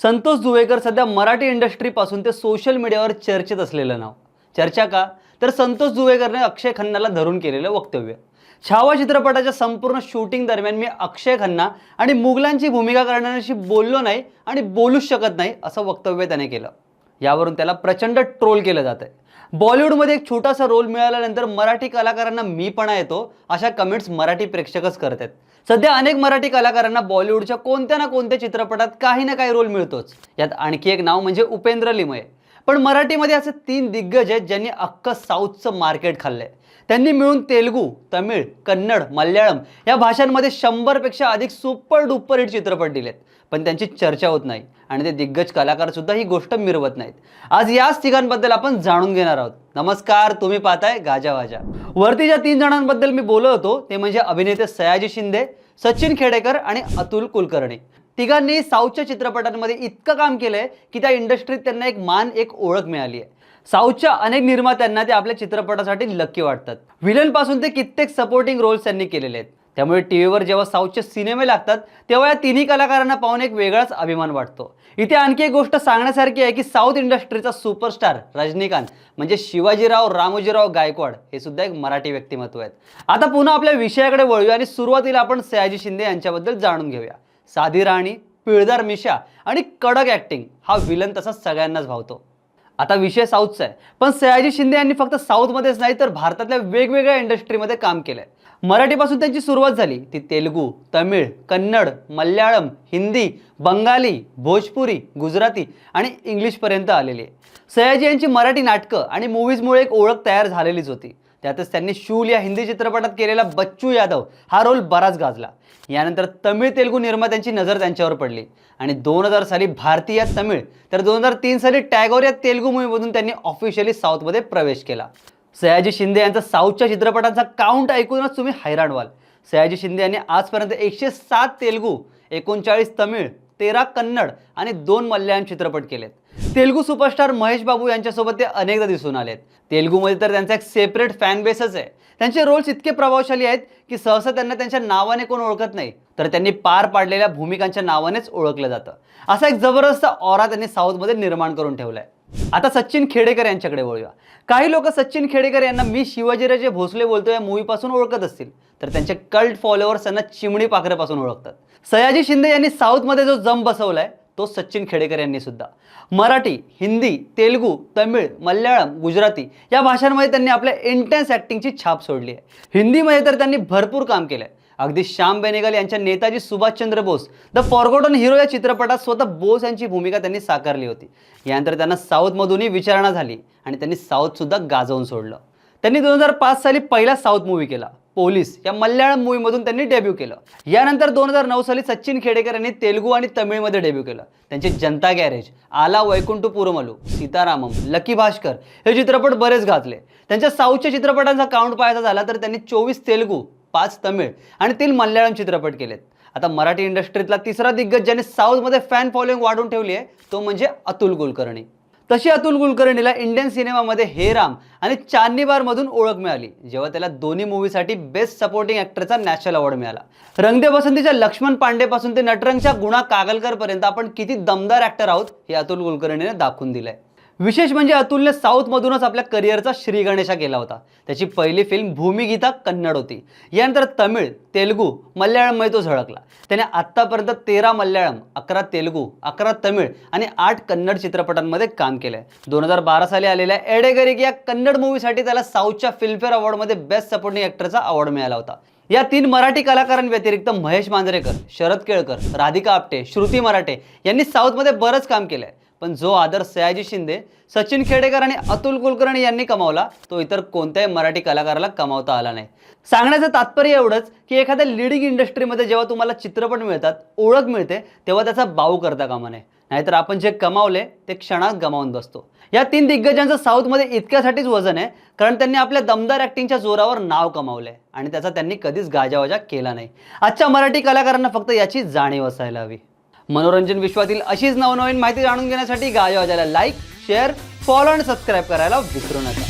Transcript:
संतोष जुवेकर सध्या मराठी इंडस्ट्रीपासून ते सोशल मीडियावर चर्चेत असलेलं नाव. चर्चा का? तर संतोष जुवेकरने अक्षय खन्नाला धरून केलेलं वक्तव्य. छावा चित्रपटाच्या संपूर्ण शूटिंग दरम्यान मी अक्षय खन्ना आणि मुघलांची भूमिका करणाऱ्यांशी बोललो नाही आणि बोलूच शकत नाही असं वक्तव्य त्याने केलं. यावरून त्याला प्रचंड ट्रोल केलं जात आहे बॉलिवूडमध्ये एक छोटासा रोल मिळाल्यानंतर मराठी कलाकारांना मीपणा येतो अशा कमेंट्स मराठी प्रेक्षकच करत आहेत सध्या अनेक मराठी कलाकारांना बॉलिवूडच्या कोणत्या ना कोणत्या चित्रपटात काही ना काही रोल मिळतोच. यात आणखी एक नाव म्हणजे उपेंद्र लिमये. पण मराठीमध्ये असे तीन दिग्गज आहेत ज्यांनी अख्खं साऊथचं मार्केट खाल्लंय. त्यांनी मिळून तेलुगू तमिळ कन्नड मल्याळम या भाषांमध्ये शंभरपेक्षा अधिक सुपर डुपर हिट चित्रपट दिलेत. पण त्यांची चर्चा होत नाही आणि ते दिग्गज कलाकार सुद्धा ही गोष्ट मिरवत नाहीत. आज याच तिघांबद्दल आपण जाणून घेणार आहोत. नमस्कार तुम्ही पाहताय गाजा वाजा. वरती ज्या तीन जणांबद्दल मी बोलत होतो ते म्हणजे अभिनेते सयाजी शिंदे सचिन खेडेकर आणि अतुल कुलकर्णी. तिघांनी साऊथच्या चित्रपटांमध्ये इतकं काम केलंय की त्या इंडस्ट्रीत त्यांना एक मान एक ओळख मिळाली आहे साऊथच्या अनेक निर्मात्यांना ते आपल्या चित्रपटासाठी लक्की वाटतात. विलनपासून ते कित्येक सपोर्टिंग रोल्स त्यांनी केलेले आहेत. त्यामुळे टी व्हीवर जेव्हा साऊथचे सिनेमे लागतात तेव्हा या तिन्ही कलाकारांना पाहून एक वेगळाच अभिमान वाटतो. इथे आणखी एक गोष्ट सांगण्यासारखी आहे की साऊथ इंडस्ट्रीचा सुपरस्टार रजनीकांत म्हणजे शिवाजीराव रामोजीराव गायकवाड हे सुद्धा एक मराठी व्यक्तिमत्व आहेत. आता पुन्हा आपल्या विषयाकडे वळूया आणि सुरुवातीला आपण सयाजी शिंदे यांच्याबद्दल जाणून घेऊया. साधी राणी पिळदार मिशा आणि कडक ॲक्टिंग हा विलन तसा सगळ्यांनाच भावतो. आता विषय साऊथचा आहे. पण सयाजी शिंदे यांनी फक्त साऊथमध्येच नाही तर भारतातल्या वेगवेगळ्या इंडस्ट्रीमध्ये काम केलंय. मराठीपासून त्यांची सुरुवात झाली. ती तेलुगू तमिळ कन्नड मल्याळम हिंदी बंगाली भोजपुरी गुजराती आणि इंग्लिशपर्यंत आलेली आहे. सयाजी यांची मराठी नाटकं आणि मूवीजमुळे एक ओळख तयार झालेलीच होती. त्यातच त्यांनी शूल या हिंदी चित्रपटात केलेला बच्चू यादव हा रोल बराच गाजला. यानंतर तमिळ तेलुगू निर्मात्यांची नजर त्यांच्यावर पडली. आणि दोन हजार साली भारतीय तमिळ तर दोन हजार तीन साली टॅगोर या तेलुगू मूवीमधून त्यांनी ऑफिशियली साऊथमध्ये प्रवेश केला. सयाजी शिंदे यांचा साऊथच्या चित्रपटांचा काउंट ऐकूनच तुम्ही हैराण व्हाल. सयाजी शिंदे यांनी आजपर्यंत एकशे सात तेलुगू एकोणचाळीस तमिळ तेरा कन्नड आणि दोन मल्याळम चित्रपट केलेत. तेलुगू सुपरस्टार महेश बाबू यांच्यासोबत ते अनेकदा दिसून आलेत. तेलुगूमध्ये तर त्यांचा एक सेपरेट फॅन बेसच आहे. त्यांचे रोल्स इतके प्रभावशाली आहेत की सहसा त्यांना त्यांच्या नावाने कोण ओळखत नाही तर त्यांनी पार पाडलेल्या भूमिकांच्या नावानेच ओळखलं जातं. असा एक जबरदस्त ऑरा त्यांनी साऊथमध्ये निर्माण करून ठेवलाय. आता सचिन खेडेकर यांच्याकडे वळूया. काही लोक सचिन खेडेकर यांना मी शिवाजीराजे भोसले बोलतो या मूवीपासून ओळखत असतील. तर त्यांचे कल्ट फॉलोअर्स त्यांना चिमणी पाखरेपासून ओळखतात. सयाजी शिंदे यांनी साऊथमध्ये जो जम बसवलाय तो सचिन खेडेकर यांनी सुद्धा. मराठी हिंदी तेलुगू तमिळ मल्याळम गुजराती या भाषांमध्ये त्यांनी आपल्या इंटेन्स ॲक्टिंगची छाप सोडली आहे. हिंदीमध्ये तर त्यांनी भरपूर काम केलं आहे अगदी श्याम बेनेगल यांच्या Netaji Subhashchandra Bose the forgotten hero या चित्रपटात स्वतः बोस यांची भूमिका त्यांनी साकारली होती. यानंतर त्यांना साऊथमधूनही विचारणा झाली आणि त्यांनी साऊथसुद्धा गाजवून सोडलं. त्यांनी दोन हजार पाच साली पहिला साऊथ मूवी केला पोलीस या मल्याळम मूवीमधून त्यांनी डेब्यू केलं. यानंतर दोन हजार नऊ साली सचिन खेडेकर यांनी तेलुगू आणि तमिळमध्ये डेब्यू केलं. त्यांचे जनता गॅरेज आला वैकुंठ पुरमलू सीतारामम लकी भास्कर हे चित्रपट बरेच घातले त्यांच्या साऊथच्या चित्रपटांचा काउंट पाहायचा झाला तर त्यांनी चोवीस तेलुगू पाच तमिळ आणि तीन मल्याळम चित्रपट केलेत. आता मराठी इंडस्ट्रीतला तिसरा दिग्गज ज्याने साऊथमध्ये फॅन फॉलोईंग वाढून ठेवली आहे तो म्हणजे अतुल कुलकर्णी. तशी अतुल कुलकर्णीला इंडियन सिनेमामध्ये हे राम आणि चांदनी बारमधून ओळख मिळाली जेव्हा त्याला दोन्ही मूवीसाठी बेस्ट सपोर्टिंग ॲक्टरचा नॅशनल अवॉर्ड मिळाला. रंगदे बसंतीच्या लक्ष्मण पांडेपासून ते नटरंगच्या गुणा कागलकरपर्यंत आपण किती दमदार ॲक्टर आहोत हे अतुल कुलकर्णीने दाखवून दिलंय. विशेष म्हणजे अतुलने साऊथमधूनच आपल्या करिअरचा श्रीगणेशा केला होता. त्याची पहिली फिल्म भूमिगीता कन्नड होती. यानंतर तमिळ तेलुगू मल्याळममध्ये तो झळकला. त्याने आत्तापर्यंत तेरा मल्याळम अकरा तेलुगू अकरा तमिळ आणि आठ कन्नड चित्रपटांमध्ये काम केलंय. दोन हजार बारा साली आलेल्या एडेगरिक या कन्नड मूवीसाठी त्याला साऊथच्या फिल्मफेअर अवॉर्डमध्ये बेस्ट सपोर्टिंग ॲक्टरचा अवॉर्ड मिळाला होता. या तीन मराठी कलाकारांव्यतिरिक्त महेश मांजरेकर शरद केळकर राधिका आपटे श्रुती मराठे यांनी साऊथमध्ये बरंच काम केलंय. पण जो आदर सयाजी शिंदे सचिन खेडेकर आणि अतुल कुलकर्णी यांनी कमावला तो इतर कोणत्याही मराठी कलाकाराला कमावता आला नाही. सांगण्याचं तात्पर्य एवढंच की एखाद्या लिडिंग इंडस्ट्रीमध्ये जेव्हा तुम्हाला चित्रपट मिळतात ओळख मिळते तेव्हा त्याचा बाऊ करता कामा नये. नाहीतर आपण जे कमावले ते क्षणात गमावून बसतो. या तीन दिग्गजांचं साऊथमध्ये इतक्यासाठीच वजन आहे कारण त्यांनी आपल्या दमदार ॲक्टिंगच्या जोरावर नाव कमावलंय आणि त्याचा त्यांनी कधीच गाजावाजा केला नाही. आजच्या मराठी कलाकारांना फक्त याची जाणीव असायला हवी. मनोरंजन विश्वातील अशीच नवनवीन माहिती जाणून घेण्यासाठी गाजा वाजायला लाईक शेअर फॉलो आणि सबस्क्राईब करायला विसरू नका.